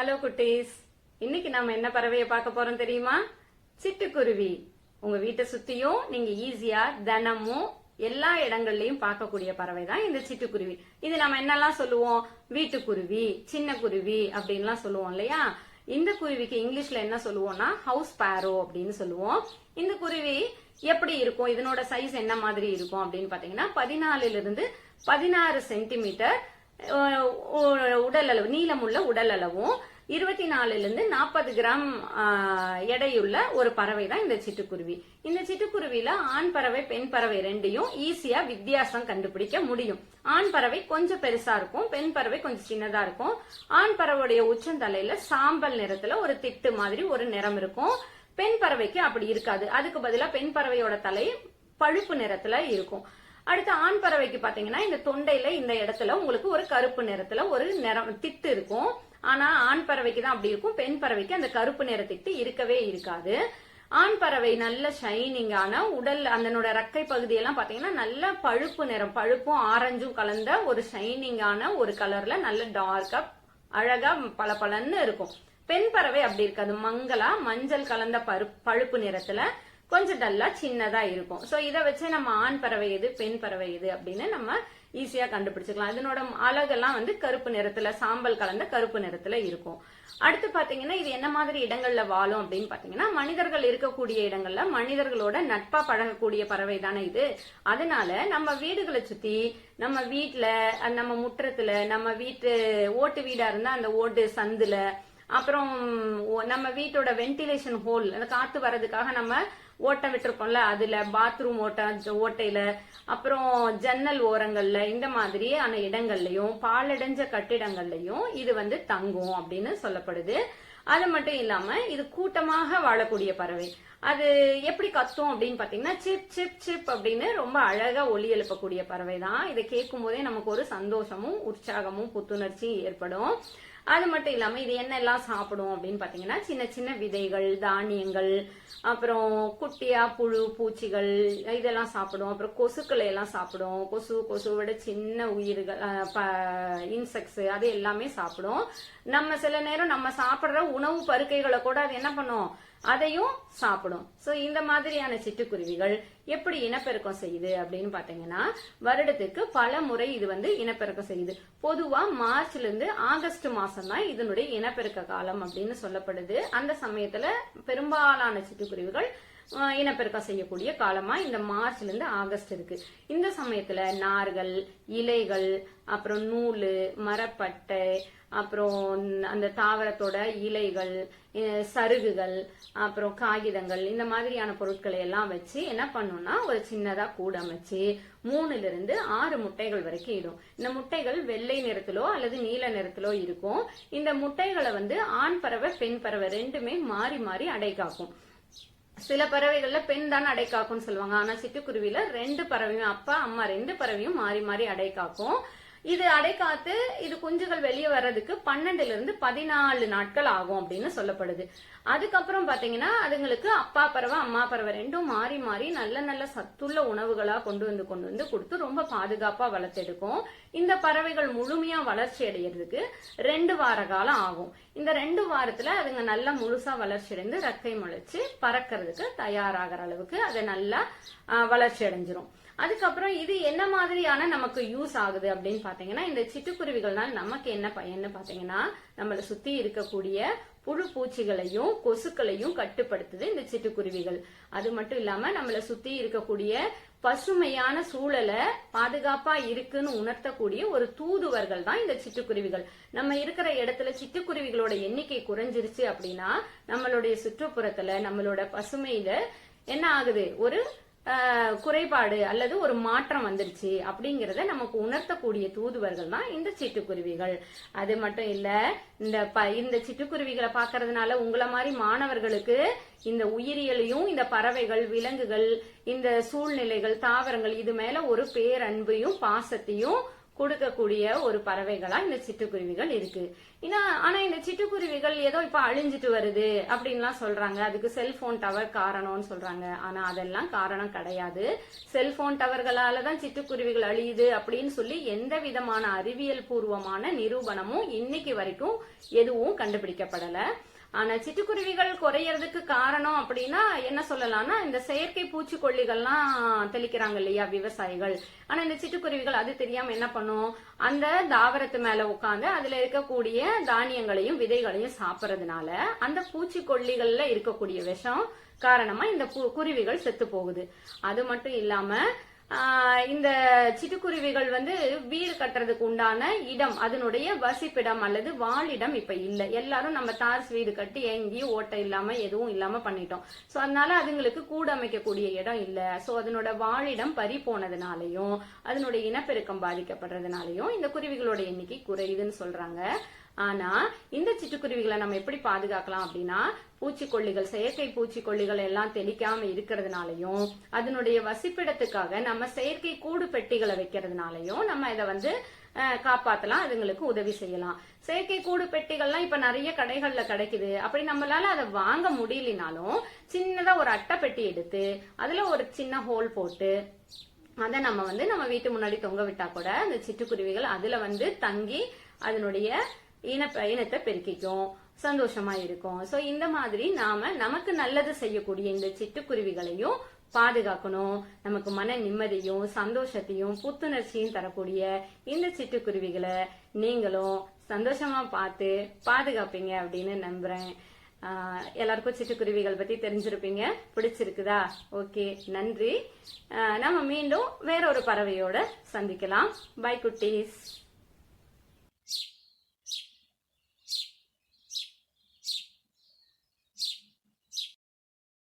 Hello குட்டீஸ். இன்னைக்கு நாம என்ன பறவையை பார்க்க போறோம் தெரியுமா? சிட்டுக்குருவி. உங்க வீட்டை சுத்தியும் நீங்க ஈஸியா தினமும் எல்லா இடங்கள்லயும் பார்க்கக்கூடிய பறவை தான் இந்த சிட்டுக்குருவி. இது நம்ம என்னெல்லாம் சொல்லுவோம்? வீட்டுக்குருவி சின்ன குருவி அப்படின்லாம் சொல்லுவோம் இல்லையா? இந்த குருவிக்கு இங்கிலீஷ்ல என்ன சொல்லுவோம்னா ஹவுஸ் பேரோ அப்படின்னு சொல்லுவோம். இந்த குருவி எப்படி இருக்கும்? இதனோட சைஸ் என்ன மாதிரி இருக்கும் அப்படின்னு பாத்தீங்கன்னா பதினாலுல இருந்து பதினாறு சென்டிமீட்டர் உடல் அளவு நீளமுள்ள உடல் அளவும் இருபத்தி நாலுல இருந்து நாற்பது கிராம் எடையுள்ள ஒரு பறவை தான் இந்த சிட்டுக்குருவி. இந்த சிட்டுக்குருவியில ஆண் பறவை பெண் பறவை ரெண்டையும் ஈஸியா வித்தியாசம் கண்டுபிடிக்க முடியும். ஆண் பறவை கொஞ்சம் பெருசா இருக்கும் பெண் பறவை கொஞ்சம் சின்னதா இருக்கும். ஆண் பறவையுடைய உச்சந்தலையில சாம்பல் நிறத்துல ஒரு திட்டு மாதிரி ஒரு நிறம் இருக்கும். பெண் பறவைக்கு அப்படி இருக்காது. அதுக்கு பதிலா பெண் பறவையோட தலை பழுப்பு நிறத்துல இருக்கும். அடுத்து ஆண் பறவைக்கு பாத்தீங்கன்னா இந்த தொண்டையில இந்த இடத்துல உங்களுக்கு ஒரு கருப்பு நிறத்துல ஒரு நிறம் திட்டு இருக்கும். ஆனா ஆண் பறவைக்கு தான் அப்படி இருக்கும். பெண் பறவைக்கு அந்த கருப்பு நிற திட்டு இருக்கவே இருக்காது. ஆண் பறவை நல்ல ஷைனிங்கான உடல் அதனோட ரக்கை பகுதியெல்லாம் பாத்தீங்கன்னா நல்ல பழுப்பு நிறம் பழுப்பும் ஆரஞ்சும் கலந்த ஒரு ஷைனிங்கான ஒரு கலர்ல நல்ல டார்க்கா அழகா பளபளன்னு இருக்கும். பெண் பறவை அப்படி இருக்காது. மங்களா மஞ்சள் கலந்த பருப்பு பழுப்பு நிறத்துல கொஞ்சம் டல்லா சின்னதா இருக்கும். சோ இதை வச்சு நம்ம ஆண் பறவை எது பெண் பறவை எது அப்படின்னு நம்ம ஈஸியா கண்டுபிடிச்சுக்கலாம். இதனோட அழகெல்லாம் வந்து கருப்பு நிறத்துல சாம்பல் கலந்த கருப்பு நிறத்துல இருக்கும். அடுத்து பாத்தீங்கன்னா இது என்ன மாதிரி இடங்கள்ல வாழும் அப்படின்னு பாத்தீங்கன்னா மனிதர்கள் இருக்கக்கூடிய இடங்கள்ல மனிதர்களோட நட்பா பழகக்கூடிய பறவை தானே இது. அதனால நம்ம வீடுகளை சுத்தி நம்ம வீட்டுல நம்ம முற்றத்துல நம்ம வீட்டு ஓட்டு வீடா இருந்தா அந்த ஓட்டு சந்துல அப்புறம் நம்ம வீட்டோட வென்டிலேஷன் ஹோல் அந்த காத்து வர்றதுக்காக நம்ம ஓட்டம் விட்டுருக்கோம்ல அதுல பாத்ரூம் ஓட்ட ஓட்டையில அப்புறம் ஜன்னல் ஓரங்கள்ல இந்த மாதிரியான இடங்கள்லயும் பாலடைஞ்ச கட்டிடங்கள்லயும் இது வந்து தங்கும் அப்படின்னு சொல்லப்படுது. அது மட்டும் இல்லாம இது கூட்டமாக வாழக்கூடிய பறவை. அது எப்படி கத்தும் அப்படின்னு பாத்தீங்கன்னா சிப் சிப் சிப் அப்படின்னு ரொம்ப அழகா ஒலி எழுப்பக்கூடிய பறவை தான் இதை கேட்கும் போதே நமக்கு ஒரு சந்தோஷமும் உற்சாகமும் புத்துணர்ச்சியும் ஏற்படும். அது மட்டும் இல்லாம இது என்னெல்லாம் சாப்பிடும் அப்படின்னு பாத்தீங்கன்னா சின்ன சின்ன விதைகள் தானியங்கள் அப்புறம் குட்டியா புழு பூச்சிகள் இதெல்லாம் சாப்பிடும். அப்புறம் கொசுக்களை எல்லாம் சாப்பிடும். கொசு கொசுவோட சின்ன உயிர்கள் இன்செக்ட்ஸ் அது எல்லாமே சாப்பிடும். நம்ம சில நேரம் நம்ம சாப்பிடுற உணவு பருக்கைகளை கூட அது என்ன பண்ணும்? அதையும் சாப்பிடும். சோ இந்த மாதிரியான சிட்டுக்குருவிகள் எப்படி இனப்பெருக்கம் செய்யுது அப்படின்னு பாத்தீங்கன்னா வருடத்துக்கு பல முறை இது வந்து இனப்பெருக்கம் செய்யுது. பொதுவா மார்ச்ல இருந்து ஆகஸ்ட் மாசம் தான் இதனுடைய இனப்பெருக்க காலம் அப்படின்னு சொல்லப்படுது. அந்த சமயத்துல பெரும்பாலான சிட்டுக்குருவிகள் இனப்பெருக்கம் செய்யக்கூடிய காலமா இந்த மார்ச்ல இருந்து ஆகஸ்ட் இருக்கு. இந்த சமயத்துல நார்கள் இலைகள் அப்புறம் நூல் மரப்பட்டை அப்புறம் அந்த தாவரத்தோட இலைகள் சருகுகள் அப்புறம் காகிதங்கள் இந்த மாதிரியான பொருட்களை எல்லாம் வச்சு என்ன பண்ணும்னா ஒரு சின்னதா கூட அமைச்சு மூணுல இருந்து ஆறு முட்டைகள் வரைக்கும் இடும். இந்த முட்டைகள் வெள்ளை நிறத்திலோ அல்லது நீல நிறத்திலோ இருக்கும். இந்த முட்டைகளை வந்து ஆண் பறவை பெண் பறவை ரெண்டுமே மாறி மாறி அடை காக்கும். சில பறவைகள்ல பெண் தான் அடை காக்கும்னு சொல்லுவாங்க. ஆனா சிட்டுக்குருவியில ரெண்டு பறவையும் அப்பா அம்மா ரெண்டு பறவையும் மாறி மாறி அடை காக்கும். இது அடை காத்து இது குஞ்சுகள் வெளியே வர்றதுக்கு பன்னெண்டுல இருந்து பதினாலு நாட்கள் ஆகும் அப்படின்னு சொல்லப்படுது. அதுக்கப்புறம் பாத்தீங்கன்னா அதுங்களுக்கு அப்பா பறவை அம்மா பறவை ரெண்டும் மாறி மாறி நல்ல நல்ல சத்துள்ள உணவுகளா கொண்டு வந்து கொண்டு வந்து கொடுத்து ரொம்ப பாதுகாப்பா வளர்த்தெடுக்கும். இந்த பறவைகள் முழுமையா வளர்ச்சி அடைகிறதுக்கு ரெண்டு வார காலம் ஆகும். இந்த ரெண்டு வாரத்துல அதுங்க நல்லா முழுசா வளர்ச்சி அடைந்து ரக்கை முளைச்சு பறக்கிறதுக்கு தயாராகிற அளவுக்கு அதை நல்லா வளர்ச்சி அடைஞ்சிரும் அதுக்கப்புறம் இது என்ன மாதிரியான நமக்கு யூஸ் ஆகுது அப்படின்னு பாத்தீங்கன்னா இந்த சிட்டுக்குருவிகள்னால நமக்கு என்ன பயன்னு பாத்தீங்கன்னா நம்மளை சுத்தி இருக்கக்கூடிய புழு பூச்சிகளையும் கொசுக்களையும் கட்டுப்படுத்துது இந்த சிட்டுக்குருவிகள். அது மட்டும் இல்லாம நம்மளை சுத்தி இருக்கக்கூடிய பசுமையான சூழலை பாதுகாப்பா இருக்குன்னு உணர்த்தக்கூடிய ஒரு தூதுவர்கள் தான் இந்த சிட்டுக்குருவிகள். நம்ம இருக்கிற இடத்துல சிட்டுக்குருவிகளோட எண்ணிக்கை குறைஞ்சிருச்சு அப்படின்னா நம்மளுடைய சுற்றுப்புறத்துல நம்மளோட பசுமையில என்ன ஆகுது? ஒரு குறைபாடு அல்லது ஒரு மாற்றம் வந்துருச்சு அப்படிங்கறத நமக்கு உணர்த்தக்கூடிய தூதுவர்கள் தான் இந்த சிட்டுக்குருவிகள். அது மட்டும் இல்ல இந்த ப- இந்த சிட்டுக்குருவிகளை பாக்குறதுனால உங்களை மாதிரி மாணவர்களுக்கு இந்த உயிரியலையும் இந்த பறவைகள் விலங்குகள் இந்த சூழ்நிலைகள் தாவரங்கள் இது மேல ஒரு பேரன்பையும் பாசத்தையும் கொடுக்கக்கூடிய ஒரு பறவைகளா இந்த சிட்டுக்குருவிகள் இருக்கு. ஏன்னா ஆனா இந்த சிட்டுக்குருவிகள் ஏதோ இப்ப அழிஞ்சிட்டு வருது அப்படின்லாம் சொல்றாங்க. அதுக்கு செல்போன் டவர் காரணம்னு சொல்றாங்க. ஆனா அதெல்லாம் காரணம் கிடையாது. செல்போன் டவர்களால தான் சிட்டுக்குருவிகள் அழியுது அப்படின்னு சொல்லி எந்த விதமான அறிவியல் பூர்வமான நிரூபணமும் இன்னைக்கு வரைக்கும் எதுவும் கண்டுபிடிக்கப்படலை. ஆனா சிட்டுக்குருவிகள் குறையறதுக்கு காரணம் அப்படின்னா என்ன சொல்லலாம்னா இந்த செயற்கை பூச்சிக்கொல்லிகள்லாம் தெளிக்கிறாங்க இல்லையா விவசாயிகள். ஆனா இந்த சிட்டுக்குருவிகள் அது தெரியாம என்ன பண்ணும்? அந்த தாவரத்து மேல உட்காந்து அதுல இருக்கக்கூடிய தானியங்களையும் விதைகளையும் சாப்பிடறதுனால அந்த பூச்சிக்கொல்லிகள்ல இருக்கக்கூடிய விஷம் காரணமா இந்த குருவிகள் செத்து போகுது. அது மட்டும் இல்லாம இந்த சிட்டுக்குருவிகள் வந்து வீடு கட்டுறதுக்கு உண்டான இடம் அதனுடைய வசிப்பிடம் அல்லது வாழிடம் இப்ப இல்ல. எல்லாரும் நம்ம தார்ஸ் வீடு கட்டி எங்கேயும் ஓட்டை இல்லாம எதுவும் இல்லாம பண்ணிட்டோம். சோ அதனால அதுங்களுக்கு கூடு அமைக்கக்கூடிய இடம் இல்ல. சோ அதனோட வாழிடம் பறி போனதுனாலையும் அதனுடைய இனப்பெருக்கம் பாதிக்கப்படுறதுனாலையும் இந்த குருவிகளோட எண்ணிக்கை குறையுதுன்னு சொல்றாங்க. ஆனா இந்த சிட்டுக்குருவிகளை நம்ம எப்படி பாதுகாக்கலாம் அப்படின்னா பூச்சிக்கொல்லிகள் செயற்கை பூச்சிக்கொல்லிகள் எல்லாம் தெளிக்காம இருக்கிறதுனாலையும் அதனுடைய வசிப்பிடத்துக்காக நம்ம செயற்கை கூடு பெட்டிகளை வைக்கிறதுனாலையும் நம்ம இதை வந்து காப்பாத்தலாம் அதுங்களுக்கு உதவி செய்யலாம். செயற்கை கூடு பெட்டிகள்லாம் இப்ப நிறைய கடைகள்ல கிடைக்குது. அப்படி நம்மளால அதை வாங்க முடியலனாலும் சின்னதா ஒரு அட்டை பெட்டி எடுத்து அதுல ஒரு சின்ன ஹோல் போட்டு அதை நம்ம வந்து நம்ம வீட்டு முன்னாடி தொங்க விட்டா கூட அந்த சிட்டுக்குருவிகள் அதுல வந்து தங்கி அதனுடைய இன இனத்தை பெருக்கிக்கும் சந்தோஷமா இருக்கும். சோ இந்த மாதிரி நாம நமக்கு நல்லது செய்யக்கூடிய இந்த சிட்டுக்குருவிகளையும் பாதுகாக்கணும். நமக்கு மன நிம்மதியும் சந்தோஷத்தையும் புத்துணர்ச்சியும் தரக்கூடிய இந்த சிட்டுக்குருவிகளை நீங்களும் சந்தோஷமா பார்த்து பாதுகாப்பீங்க அப்படின்னு நம்புறேன். ஆஹ் எல்லாருக்கும் சிட்டுக்குருவிகள் பத்தி தெரிஞ்சிருப்பீங்க. பிடிச்சிருக்குதா? ஓகே நன்றி. நம்ம மீண்டும் வேற ஒரு பறவையோட சந்திக்கலாம். பை குட்டீஸ்.